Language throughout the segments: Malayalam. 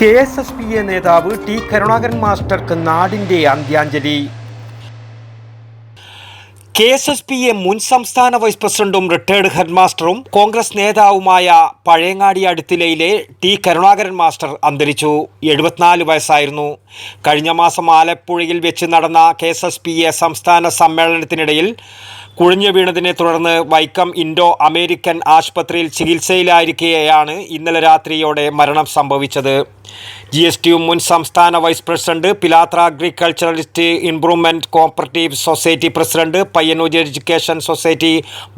K S S P A നേതാവ് ടി കരുണാകരൻ മാസ്റ്റർക്ക് നാടിന്റെ അന്ത്യാഞ്ജലി. K S S P A മുൻ സംസ്ഥാന വൈസ് പ്രസിഡന്റും റിട്ടയർഡ് ഹെഡ്മാസ്റ്ററും കോൺഗ്രസ് നേതാവുമായ പഴയങ്ങാടി അടുത്തിലയിലെ ടി കരുണാകരൻ മാസ്റ്റർ അന്തരിച്ചു. എഴുപത്തിനാല് വയസ്സായിരുന്നു. കഴിഞ്ഞ മാസം ആലപ്പുഴയിൽ വെച്ച് നടന്ന K S S P A സംസ്ഥാന സമ്മേളനത്തിനിടയിൽ കുഴിഞ്ഞു വീണതിനെ തുടർന്ന് വൈക്കം ഇൻഡോ അമേരിക്കൻ ആശുപത്രിയിൽ ചികിത്സയിലായിരിക്കെയാണ് ഇന്നലെ രാത്രിയോടെ മരണം സംഭവിച്ചത്. ജി എസ് ടി മുൻ സംസ്ഥാന vice president Pilathara agriculturalist improvement cooperative society president Payyanur education society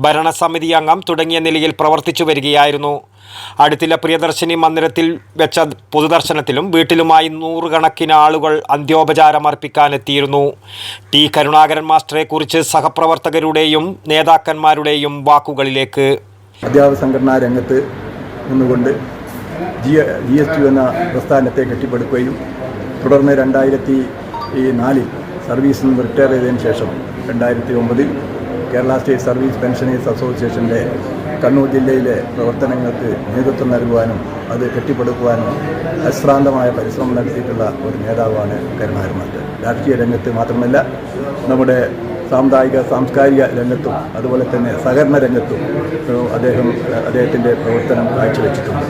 ഭരണസമിതി അംഗം തുടങ്ങിയ നിലയിൽ പ്രവർത്തിച്ചു വരികയായിരുന്നു. അടുത്തില്ല പ്രിയദർശിനി മന്ദിരത്തിൽ വെച്ച പൊതുദർശനത്തിലും വീട്ടിലുമായി നൂറുകണക്കിന് ആളുകൾ അന്ത്യോപചാരം അർപ്പിക്കാനെത്തിയിരുന്നു. ടി കരുണാകരൻ മാസ്റ്ററെക്കുറിച്ച് സഹപ്രവർത്തകരുടെയും നേതാക്കന്മാരുടെയും വാക്കുകളിലേക്ക്. അധ്യാപക സംഘടനാ രംഗത്ത് നിന്നുകൊണ്ട് ജി ജി എസ് ടി എന്ന പ്രസ്ഥാനത്തെ കെട്ടിപ്പടുക്കുകയും തുടർന്ന് രണ്ടായിരത്തി നാലിൽ സർവീസിൽ നിന്ന് റിട്ടയർ ചെയ്തതിന് ശേഷം രണ്ടായിരത്തി ഒമ്പതിൽ കേരള സ്റ്റേറ്റ് സർവീസ് പെൻഷനേഴ്സ് അസോസിയേഷന്റെ കണ്ണൂർ ജില്ലയിലെ പ്രവർത്തനങ്ങൾക്ക് നേതൃത്വം നൽകുവാനും അത് കെട്ടിപ്പടുക്കുവാനും അശ്രാന്തമായ പരിശ്രമം നടത്തിയിട്ടുള്ള ഒരു നേതാവാണ് കരുണാകരനാഥ്. രാഷ്ട്രീയ രംഗത്ത് മാത്രമല്ല നമ്മുടെ സാമുദായിക സാംസ്കാരിക രംഗത്തും അതുപോലെ തന്നെ സഹകരണ രംഗത്തും അദ്ദേഹം അദ്ദേഹത്തിന്റെ പ്രവർത്തനം കാഴ്ചവെച്ചിട്ടുണ്ട്.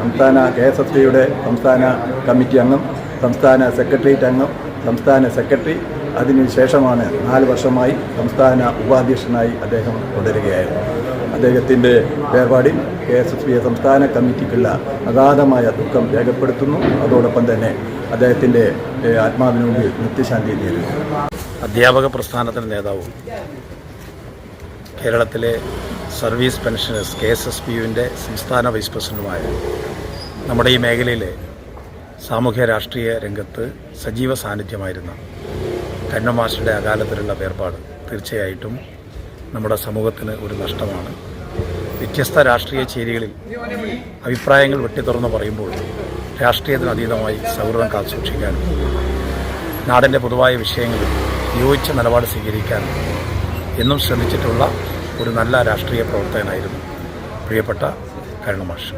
സംസ്ഥാന കെ എസ് എഫ് ടിയുടെ സംസ്ഥാന കമ്മിറ്റി അംഗം സംസ്ഥാന സെക്രട്ടേറിയറ്റ് അംഗം സംസ്ഥാന സെക്രട്ടറി അതിനുശേഷമാണ് നാല് വർഷമായി സംസ്ഥാന ഉപാധ്യക്ഷനായി അദ്ദേഹം തുടരുകയായിരുന്നു. അദ്ദേഹത്തിന്റെ വേർപാടിൽ കെ എസ് എസ് ബി സംസ്ഥാന കമ്മിറ്റിക്കുള്ള അഗാധമായ ദുഃഖം രേഖപ്പെടുത്തുന്നു. അതോടൊപ്പം തന്നെ അദ്ദേഹത്തിന്റെ ആത്മാവിനോട് നിത്യശാന്തി നേരുന്നു. അധ്യാപക പ്രസ്ഥാനത്തിന്റെ നേതാവും കേരളത്തിലെ service pensioners K S S P യുവിന്റെ സംസ്ഥാന വൈസ് പ്രസിഡന്റുമായ നമ്മുടെ ഈ മേഖലയിലെ സാമൂഹ്യ രാഷ്ട്രീയ രംഗത്ത് സജീവ സാന്നിധ്യമായിരുന്ന കണ്ണമാസ്റ്ററുടെ അകാലത്തിലുള്ള വേർപാട് തീർച്ചയായിട്ടും നമ്മുടെ സമൂഹത്തിന് ഒരു നഷ്ടമാണ്. വ്യത്യസ്ത രാഷ്ട്രീയ ചേരികളിൽ അഭിപ്രായങ്ങൾ വെട്ടിത്തുറന്ന് പറയുമ്പോൾ രാഷ്ട്രീയത്തിന് അതീതമായി സൗഹൃദം കാത്തുസൂക്ഷിക്കാനും നാടിന്റെ പൊതുവായ വിഷയങ്ങളിൽ യോജിച്ച നിലപാട് സ്വീകരിക്കാനും എന്നും ശ്രമിച്ചിട്ടുള്ള ഒരു നല്ല രാഷ്ട്രീയ പ്രവർത്തകനായിരുന്നു പ്രിയപ്പെട്ട കരുണ മാഷ്.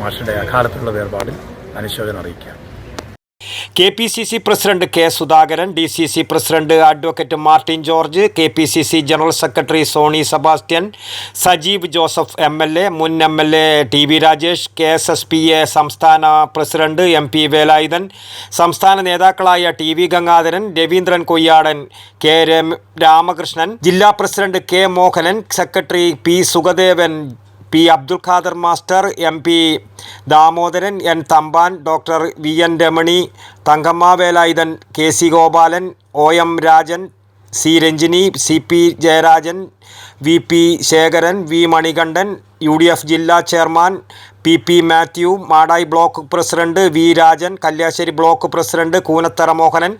മാഷിന്റെ അകാലത്തുള്ള വേർപാടിൽ അനുശോചനം അറിയിക്കാം K P C C president K Sudhakaran D C C president advocate Martin George K P C C general secretary Soni Sebastian Sajeev Joseph M L A മുൻ M L A T V Rajesh K S S P A സംസ്ഥാന പ്രസിഡന്റ് എം പി വേലായുധൻ സംസ്ഥാന നേതാക്കളായ T V Gangadharan Raveendran Koyyadan K Ramakrishnan ജില്ലാ president K Mohanan secretary P Sukhadevan P. Abdul Khader master M. P. Damodaran N. Thampan doctor V. N. Ramani Thankamma Velayudhan K. C. Gopalan O. M. Rajan C. Ranjini C. P. Jayarajan V. P. Sekharan V. Manikandan U. D. F. ജില്ലാ chairman P. P. Mathew Madayi block president V. Rajan Kalliasseri block president Koonathara Mohanan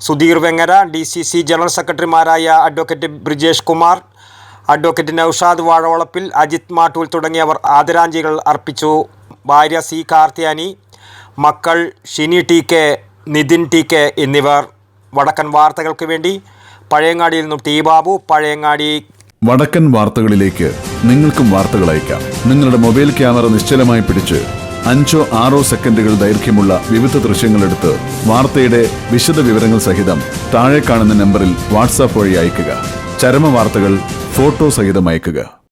Sudheer Vengara D. C. C. General സെക്രട്ടറിമാരായ അഡ്വക്കേറ്റ് ബ്രിജേഷ് കുമാർ അഡ്വക്കേറ്റ് നൌഷാദ് വാഴവളപ്പിൽ അജിത് മാട്ടൂൽ തുടങ്ങിയവർ ആദരാഞ്ജലികൾ അർപ്പിച്ചു. ഭാര്യ സി കാർത്തിയാനി മക്കൾ Shini T K Nithin T K എന്നിവർ. വടക്കൻ വാർത്തകൾക്ക് വേണ്ടി പഴയങ്ങാടിയിൽ നിന്നും ടി ബാബു പഴയങ്ങാടി. വടക്കൻ വാർത്തകളിലേക്ക് നിങ്ങൾക്കും വാർത്തകൾ അയക്കാം. നിങ്ങളുടെ മൊബൈൽ ക്യാമറ നിശ്ചലമായി പിടിച്ച് അഞ്ചോ ആറോ സെക്കൻഡുകൾ ദൈർഘ്യമുള്ള വിവിധ ദൃശ്യങ്ങളെടുത്ത് വാർത്തയുടെ വിശദ വിവരങ്ങൾ സഹിതം താഴെ കാണുന്ന നമ്പറിൽ വാട്സാപ്പ് വഴി അയക്കുക. ചരമ വാർത്തകൾ ഫോട്ടോ സഹിതം അയയ്ക്കുക